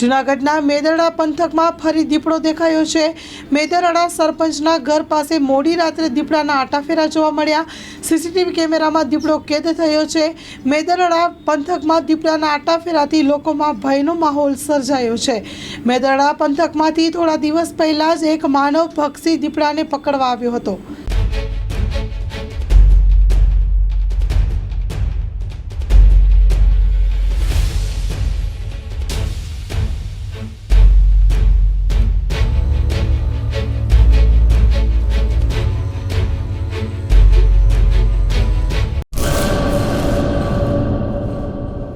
જૂનાગઢના મેદરડા પંથકમાં ફરી દીપડો દેખાયો છે. મેદરડા સરપંચના ઘર પાસે મોડી રાત્રે દીપડાના આટાફેરા જોવા મળ્યા. સીસીટીવી કેમેરામાં દીપડો કેદ થયો છે. મેદરડા પંથકમાં દીપડાના આટાફેરાથી લોકોમાં ભયનો માહોલ સર્જાયો છે. મેદરડા પંથકમાંથી થોડા દિવસ પહેલાં જ એક માનવ પક્ષી દીપડાને પકડવા આવ્યો હતો.